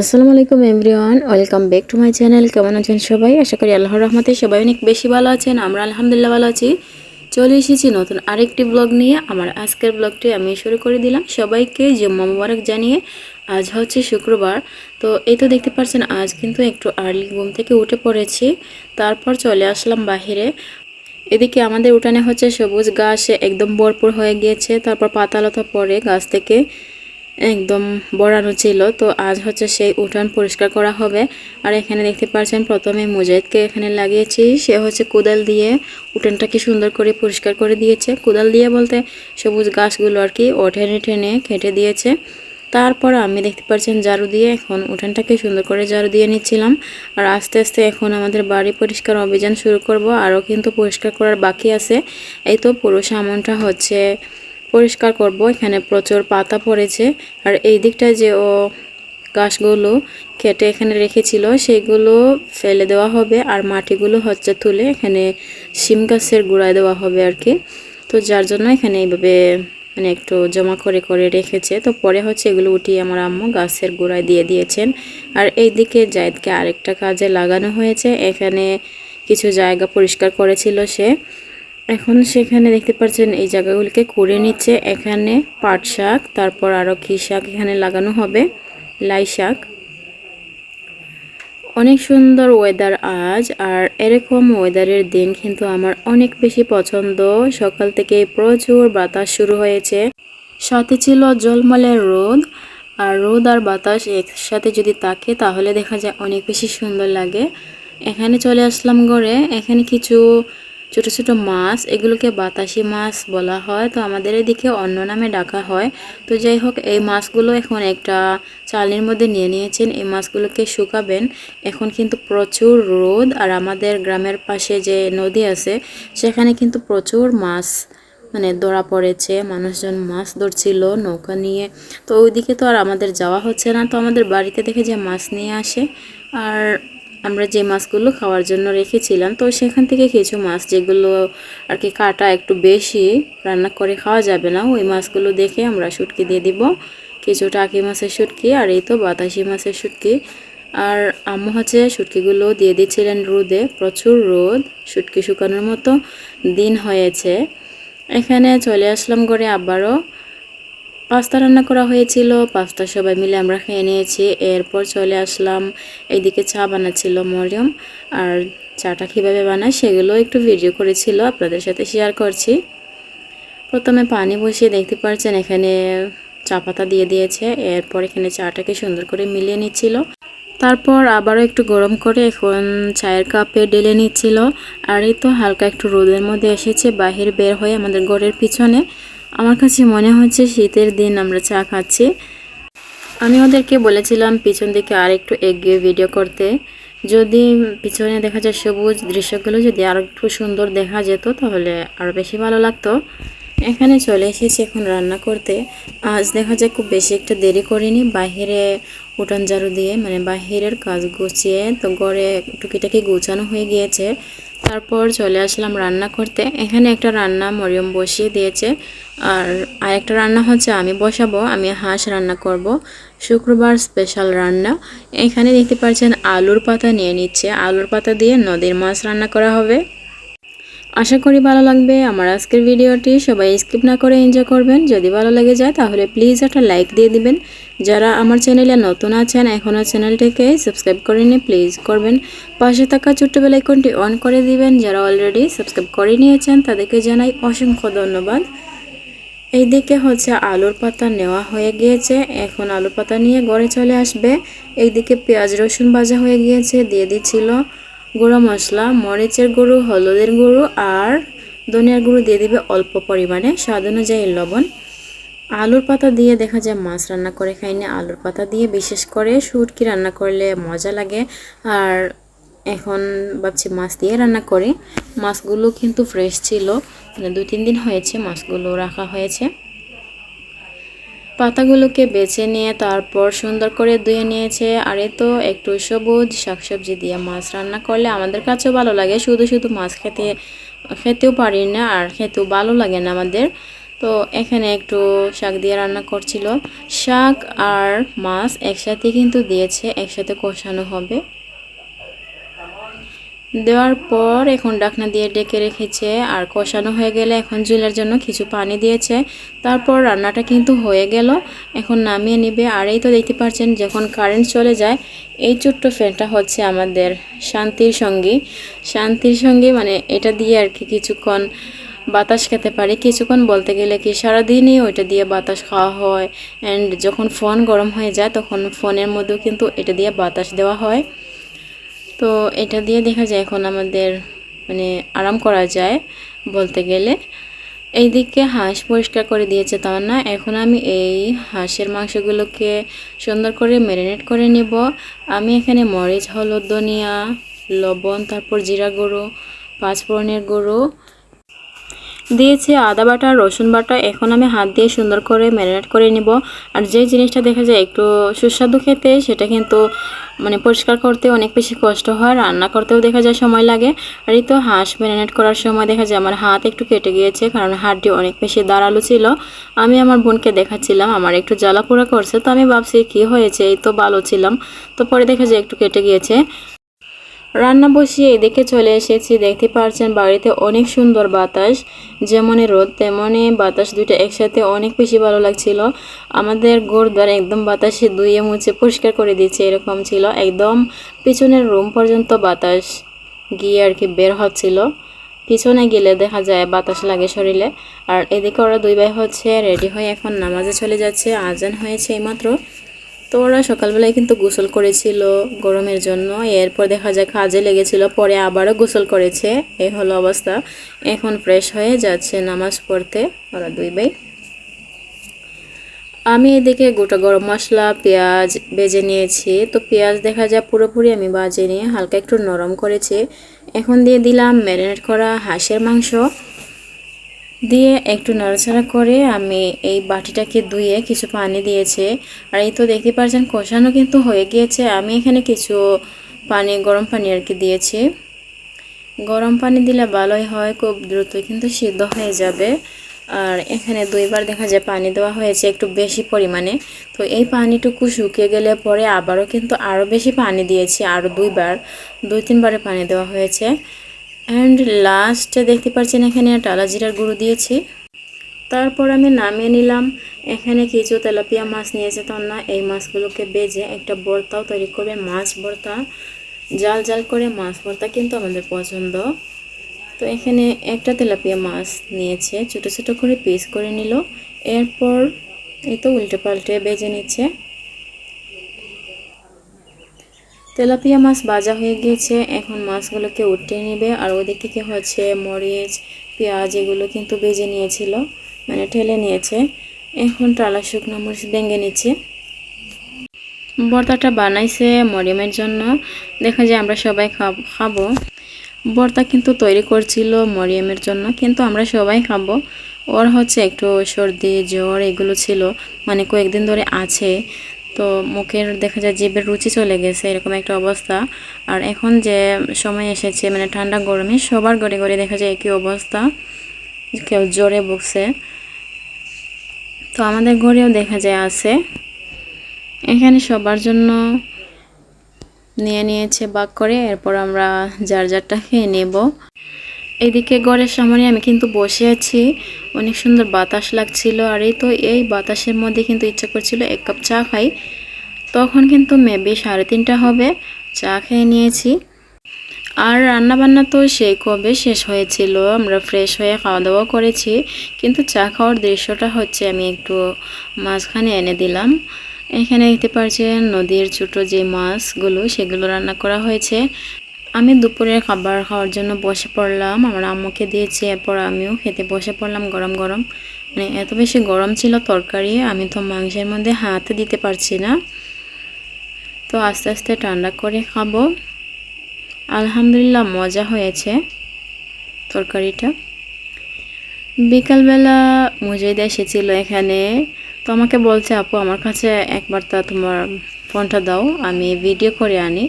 আসসালামু আলাইকুম everyone, welcome back to my channel. কেমন আছেন সবাই? আশা করি আল্লাহর রহমতে সবাই অনেক বেশি ভালো আছেন, আমরা আলহামদুলিল্লাহ ভালো আছি। চলে এসেছি নতুন আরেকটি ব্লগ নিয়ে। আমার আজকের ব্লগটি আমি শুরু করে দিলাম। সবাইকে জুম্মা মুবারক জানিয়ে আজ হচ্ছে শুক্রবার। তো এই তো দেখতে পাচ্ছেন, আজ কিন্তু একটু আর্লি ঘুম থেকে উঠে পড়েছি। তারপর চলে আসলাম বাহিরে। এদিকে আমাদের উঠানে হচ্ছে সবুজ ঘাস একদম ভরপুর হয়ে গিয়েছে। তারপর পাতালতা পড়ে গাছ থেকে। একদম বড়ানো ছিল। তো আজ হচ্ছে সেই উঠান পরিষ্কার করা হবে। আর এখানে দেখতে পাচ্ছেন প্রথমে মুজাহিদকে এখানে লাগিয়েছি। সে হচ্ছে কোদাল দিয়ে উঠানটাকে সুন্দর করে পরিষ্কার করে দিয়েছে। কোদাল দিয়ে বলতে সবুজ গাছগুলো আর কি ও টেনে টেনে কেটে দিয়েছে। তারপর আমি দেখতে পাচ্ছেন ঝাড়ু দিয়ে এখন উঠানটাকে সুন্দর করে ঝাড়ু দিয়ে নিচ্ছিলাম। আর আস্তে আস্তে এখন আমাদের বাড়ি পরিষ্কার অভিযান শুরু করব। আরও কিন্তু পরিষ্কার করার বাকি আছে। এই তো পুরো সামনটা হচ্ছে পরিষ্কার করব। এখানে প্রচুর পাতা পড়েছে। আর এই দিকটায় যে ও গাছগুলো কেটে এখানে রেখেছিল, সেগুলো ফেলে দেওয়া হবে। আর মাটিগুলো হচ্ছে তুলে এখানে শিম গাছের গুঁড়ায় দেওয়া হবে আর কি। তো যার জন্য এখানে এইভাবে মানে একটু জমা করে করে রেখেছে। তো পরে হচ্ছে এগুলো উঠিয়ে আমার আম্মু গাছের গোড়ায় দিয়ে দিয়েছেন। আর এই দিকে জায়দকে আরেকটা কাজে লাগানো হয়েছে। এখানে কিছু জায়গা পরিষ্কার করেছিল সে। এখন সেখানে দেখতে পাচ্ছেন এই জায়গাগুলিকে করে নিচ্ছে। এখানে পাট শাক, তারপর আরও কী শাক এখানে লাগানো হবে, লাই শাক। অনেক সুন্দর ওয়েদার আজ, আর এরকম ওয়েদারের দিন কিন্তু আমার অনেক বেশি পছন্দ। সকাল থেকে প্রচুর বাতাস শুরু হয়েছে। সাথে ছিল জলমলের রোদ, আর রোদ আর বাতাস একসাথে যদি তাকে তাহলে দেখা যায় অনেক বেশি সুন্দর লাগে। এখানে চলে আসলাম ঘরে এখানে কিছু ছোট ছোট মাছ, এগুলোকে বাতাসি মাছ বলা হয়। তো আমাদের এদিকে অন্য নামে ডাকা হয়। তো যাই হোক, এই মাছগুলো এখন একটা চালের মধ্যে নিয়ে নিয়েছেন। এই মাছগুলোকে শুকাবেন। এখন কিন্তু প্রচুর রোদ আর আমাদের গ্রামের পাশে যে নদী আছে, সেখানে কিন্তু প্রচুর মাছ মানে ধরা পড়েছে। মানুষজন মাছ ধরছিল, নৌকা নিয়ে। তো ওইদিকে তো আর আমাদের যাওয়া হচ্ছে না। তো আমাদের বাড়িতে দেখে যে মাছ নিয়ে আসে। আর আমরা যে মাছগুলো খাওয়ার জন্য রেখেছিলাম, তো সেখান থেকে কিছু মাছ যেগুলো আর কি কাটা একটু বেশি রান্না করে খাওয়া যাবে না, ওই মাছগুলো দেখে আমরা শুটকি দিয়ে দিব। কিছু টাকি মাছের শুটকি আর এই তো বাতাসি মাছের শুটকি। আর আম্মু হচ্ছে শুটকিগুলো দিয়ে দিচ্ছিলেন রোদে, প্রচুর রোদ, শুটকি শুকানোর মতো দিন হয়েছে। এখানে চলে আসলাম করে আবারও। পাস্তা রান্না করা হয়েছিল, পাস্তা সবাই মিলে আমরা খেয়ে নিয়েছি। এরপর চলে আসলাম, এইদিকে চা বানাচ্ছিল মরিয়ম। আর চাটা কীভাবে বানায় সেগুলো একটু ভিডিও করেছিল, আপনাদের সাথে শেয়ার করছি। প্রথমে পানি বসিয়ে দেখতে পাচ্ছেন এখানে চা পাতা দিয়ে দিয়েছে। এরপর এখানে চাটাকে সুন্দর করে মিলিয়ে নিচ্ছিল। তারপর আবারও একটু গরম করে এখন চায়ের কাপে ডেলে নিচ্ছিল। আর এই তো হালকা একটু রোদের মধ্যে এসেছে, বাহির বের হয়ে আমাদের ঘরের পিছনে। আমার কাছে মনে হচ্ছে শীতের দিন আমরা চা খাচ্ছি। আমি ওদেরকে বলেছিলাম পিছন দিকে আর একটু এগিয়ে ভিডিও করতে। যদি পিছনে দেখা যায় সবুজ দৃশ্যগুলো যদি আর একটু সুন্দর দেখা যেত তাহলে আরও বেশি ভালো লাগতো। এখানে চলে এসেছি এখন রান্না করতে। আজ দেখা যায় খুব বেশি একটা দেরি করিনি। বাহিরে উঠান ঝাড়ু দিয়ে মানে বাহিরের কাজ গুছিয়ে, তো গড়ে টুকিটাকি গুছানো হয়ে গিয়েছে। তারপর চলে আসলাম রান্না করতে। এখানে একটা রান্না মরিয়ম বসিয়ে দিয়েছে। আর আরেকটা রান্না হচ্ছে আমি বসাবো, আমি হাঁস রান্না করব। শুক্রবার স্পেশাল রান্না। এখানে দেখতে পাচ্ছেন আলুর পাতা নিয়ে নিচ্ছে। আলুর পাতা দিয়ে নদীর মাছ রান্না করা হবে। আশা করি ভালো লাগবে। আমার আজকের ভিডিওটি সবাই স্কিপ না করে এনজয় করবেন। যদি ভালো লেগে যায় তাহলে প্লিজ একটা লাইক দিয়ে দিবেন। যারা আমার চ্যানেলে নতুন আছেন, এখনও চ্যানেলটিকে সাবস্ক্রাইব করেনি প্লিজ করবেন। পাশে থাকা ছোট্ট বেলাইকনটি অন করে দিবেন। যারা অলরেডি সাবস্ক্রাইব করে নিয়েছেন তাদেরকে জানাই অসংখ্য ধন্যবাদ। এইদিকে হচ্ছে আলুর পাতা নেওয়া হয়ে গিয়েছে। এখন আলুর পাতা নিয়ে গড়ে চলে আসবে। এইদিকে পেঁয়াজ রসুন ভাজা হয়ে গিয়েছে, দিয়ে দিচ্ছিল। গুঁড়ো মশলা, মরিচের গুঁড়ো, হলুদের গুঁড়ো আর ধনিয়ার গুঁড়ো দিয়ে দিবে অল্প পরিমাণে স্বাদ অনুযায়ী লবণ। আলুর পাতা দিয়ে দেখা যায় মাছ রান্না করে খাইনি আলুর পাতা দিয়ে বিশেষ করে শুটকি রান্না করলে মজা লাগে। আর এখন ভাবছি মাছ দিয়ে রান্না করি। মাছগুলো কিন্তু ফ্রেশ ছিল। মানে দু তিন দিন হয়েছে মাছগুলো রাখা হয়েছে। পাতাগুলোকে বেছে নিয়ে তারপর সুন্দর করে ধুয়ে নিয়েছে। আর তো একটু সবুজ শাকসবজি দিয়ে মাছ রান্না করলে আমাদের কাছেও ভালো লাগে। শুধু শুধু মাছ খেতে, খেতেও পারি না আর খেতেও ভালো লাগে না আমাদের। তো এখানে একটু শাক দিয়ে রান্না করছিল। শাক আর মাছ একসাথে কিন্তু দিয়েছে, একসাথে কষানো হবে। দেওয়ার পর এখন ডাকনা দিয়ে ডেকে রেখেছে, আর কষানো হয়ে গেলে এখন জুলের জন্য কিছু পানি দিয়েছে। তারপর রান্নাটা কিন্তু হয়ে গেল। এখন নামিয়ে নিবে। আর এই তো দেখতে পাচ্ছেন, যখন কারেন্ট চলে যায়, এই ছোট্ট ফ্যানটা হচ্ছে আমাদের শান্তির সঙ্গী। শান্তির সঙ্গী মানে এটা দিয়ে আর কি কিছুক্ষণ বাতাস খেতে পারি। কিছুক্ষণ বলতে গেলে কি সারাদিনই ওইটা দিয়ে বাতাস খাওয়া হয়। অ্যান্ড যখন ফোন গরম হয়ে যায়, তখন ফোনের মধ্যেও কিন্তু এটা দিয়ে বাতাস দেওয়া হয়। তো এটা দিয়ে দেখা যায় এখন আমাদের মানে আরাম করা যায় বলতে গেলে। এইদিকে হাঁস পরিষ্কার করে দিয়েছে তার না এখন আমি এই হাঁসের মাংসগুলোকে সুন্দর করে ম্যারিনেট করে নেব। আমি এখানে মরিচ, হলুদ, ধনিয়া, লবণ, তারপর জিরা গুঁড়ো, পাঁচফোড়নের গুঁড়ো দিয়েছি, আদা বাটা, রসুন বাটা। এখন আমি হাত দিয়ে সুন্দর করে ম্যারিনেট করে নিব। আর যে জিনিসটা দেখা যায় একটু সুস্বাদু খেতে, সেটা কিন্তু মানে পরিষ্কার করতে অনেক বেশি কষ্ট হয়, রান্না করতেও দেখা যায় সময় লাগে। আর এই তো হাঁস ম্যারিনেট করার সময় দেখা যায় আমার হাত একটু কেটে গিয়েছে, কারণ হাতটি অনেক বেশি দাঁড়াল ছিল। আমি আমার বোনকে দেখাচ্ছিলাম, আমার একটু জ্বালা পোড়া করছে। তো আমি ভাবছি, কি হয়েছে? এই তো ভালো ছিলাম। তো পরে দেখা যায় একটু কেটে গিয়েছে। রান্না বসিয়ে এদিকে চলে এসেছি। দেখতে পারছেন বাড়িতে অনেক সুন্দর বাতাস। যেমনই রোদ, তেমনই বাতাস দুইটা একসাথে অনেক বেশি ভালো লাগছিল। আমাদের গোড়দ্বার একদম বাতাসে ধুয়ে মুছে পরিষ্কার করে দিচ্ছে এরকম ছিল। একদম পিছনের রুম পর্যন্ত বাতাস গিয়ে আর কি বের হচ্ছিল। পিছনে গেলে দেখা যায় বাতাস লাগে শরীরে। আর এদিকে ওরা দুই ভাই হচ্ছে রেডি হয়ে এখন নামাজে চলে যাচ্ছে। আজান হয়েছে এইমাত্র। তো ওরা সকালবেলায় কিন্তু গোসল করেছিল গরমের জন্য। এরপর দেখা যায় কাজে লেগেছিল, পরে আবারও গোসল করেছে। এই হলো অবস্থা। এখন ফ্রেশ হয়ে যাচ্ছে নামাজ পড়তে। ওরা দুই ভাই। আমি এদিকে গোটা গরম মশলা, পেঁয়াজ বেজে নিয়েছি। তো পেঁয়াজ দেখা যায় পুরোপুরি আমি বাজে নিয়ে হালকা একটু নরম করেছি। এখন দিয়ে দিলাম ম্যারিনেট করা হাঁসের মাংস। দিয়ে একটু নাড়াচাড়া করে আমি এই বাটিটাকে ধুয়ে কিছু পানি দিয়েছে। আর এই তো দেখতে পাচ্ছেন, কষানো কিন্তু হয়ে গিয়েছে। আমি এখানে কিছু পানি, গরম পানি আর কি দিয়েছি। গরম পানি দিলে ভালোই হয়, খুব দ্রুত কিন্তু সিদ্ধ হয়ে যাবে। আর এখানে দুইবার দেখা যায় পানি দেওয়া হয়েছে একটু বেশি পরিমাণে। তো এই পানিটুকু শুকিয়ে গেলে পরে আবারও কিন্তু আরও বেশি পানি দিয়েছি, আরও দুইবার, দুই তিনবারে পানি দেওয়া হয়েছে। অ্যান্ড লাস্টে দেখতে পাচ্ছেন এখানে টালা জিরার গুঁড়ো দিয়েছি। তারপর আমি নামিয়ে নিলাম। এখানে কিছু তেলাপিয়া মাছ নিয়েছে তো না, এই মাছগুলোকে বেজে একটা ভর্তাও তৈরি করবে, মাছ ভর্তা জাল জাল করে মাছ ভর্তা কিন্তু আমাদের পছন্দ। তো এখানে একটা তেলাপিয়া মাছ নিয়েছে, ছোট ছোট করে পিস করে নিল। এরপর এই তো উল্টে পাল্টে বেজে নিচ্ছে। তেলাপিয়া মাছ ভাজা হয়ে গিয়েছে। এখন মাছগুলোকে উঠিয়ে নেবে। আর ওদিক থেকে হচ্ছে? মরিচ, পেঁয়াজ, এগুলো কিন্তু বেজে নিয়েছিল। মানে ঠেলে নিয়েছে। এখন টালা শুকনো মরিচ ভেঙে নিচ্ছে। বর্তাটা বানাইছে মরিয়মের জন্য। দেখা যায় আমরা সবাই খাব বর্তা কিন্তু তৈরি করছিল মরিয়মের জন্য, কিন্তু আমরা সবাই খাব। ওর হচ্ছে একটু সর্দি, জ্বর, এগুলো ছিল। মানে কয়েকদিন ধরে আছে। তো মুখের দেখা যায় জিভের রুচি চলে গেছে, এরকম একটা অবস্থা। আর এখন যে সময় এসেছে মানে ঠান্ডা গরমে, সবার ঘরে ঘরে দেখা যায় একই অবস্থা। কেউ জ্বরে বকছে তো আমাদের ঘরেও দেখা যায় আছে। এখানে সবার জন্য নিয়ে নিয়েছে, বাক করে, এরপর আমরা যার যারটা খেয়ে নেব। এদিকে ঘরের সামনে আমি কিন্তু বসে আছি। অনেক সুন্দর বাতাস লাগছিল। আর এই তো এই বাতাসের মধ্যে কিন্তু ইচ্ছা করছিল এক কাপ চা খাই। তখন কিন্তু মেবি সাড়ে তিনটা হবে। চা খেয়ে নিয়েছি। আর রান্নাবান্না তো সেই কবে শেষ হয়েছিল? আমরা ফ্রেশ হয়ে খাওয়া দাওয়া করেছি। কিন্তু চা খাওয়ার দৃশ্যটা হচ্ছে আমি একটু মাঝখানে এনে দিলাম। এখানে দেখতে পারছেন নদীর ছোট যে মাছগুলো, সেগুলো রান্না করা হয়েছে। আমি দুপুরের খাবার খাওয়ার জন্য বসে পড়লাম। আমার আম্মুকে দিয়েছি, এরপর আমিও খেতে বসে পড়লাম গরম গরম। মানে এত বেশি গরম ছিল তরকারি, আমি তো মাংসের মধ্যে হাত দিতে পারছি না। তো আস্তে আস্তে ঠান্ডা করে খাব। আলহামদুলিল্লাহ মজা হয়েছে তরকারিটা। বিকালবেলা মুজাইদা এসেছিল এখানে। তো আমাকে বলছে, আপু, আমার কাছে একবার তা তোমার ফোনটা দাও, আমি ভিডিও করে আনি।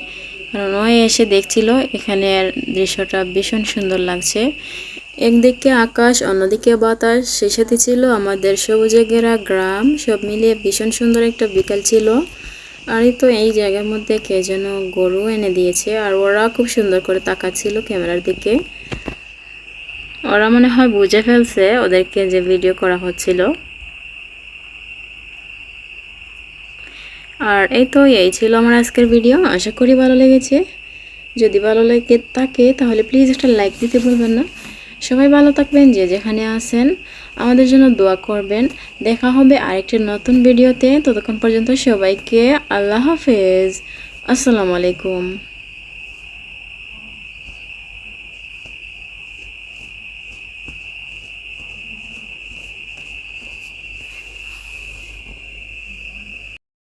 কারণ ওই এসে দেখছিল, এখানের দৃশ্যটা ভীষণ সুন্দর লাগছে। একদিকে আকাশ, অন্যদিকে বাতাস। সেই সাথে ছিল আমাদের সবুজে ঘেরা গ্রাম। সব মিলিয়ে ভীষণ সুন্দর একটা বিকাল ছিল। আর তো এই জায়গার মধ্যে কে যেন গরু এনে দিয়েছে। আর ওরা খুব সুন্দর করে তাকাচ্ছিল ক্যামেরার দিকে। ওরা মনে হয় বুঝে ফেলছে ওদেরকে যে ভিডিও করা হচ্ছিল। আর এই তো, এই ছিল আমার আজকের ভিডিও আশা করি ভালো লেগেছে। যদি ভালো লেগে থাকে, তাহলে প্লিজ একটা লাইক দিতে ভুলবেন না। সবাই ভালো থাকবেন, যে যেখানে আছেন। আমাদের জন্য দোয়া করবেন। দেখা হবে আরেকটি নতুন ভিডিওতে ততক্ষণ পর্যন্ত সবাইকে আল্লাহ হাফেজ। আসসালামু আলাইকুম।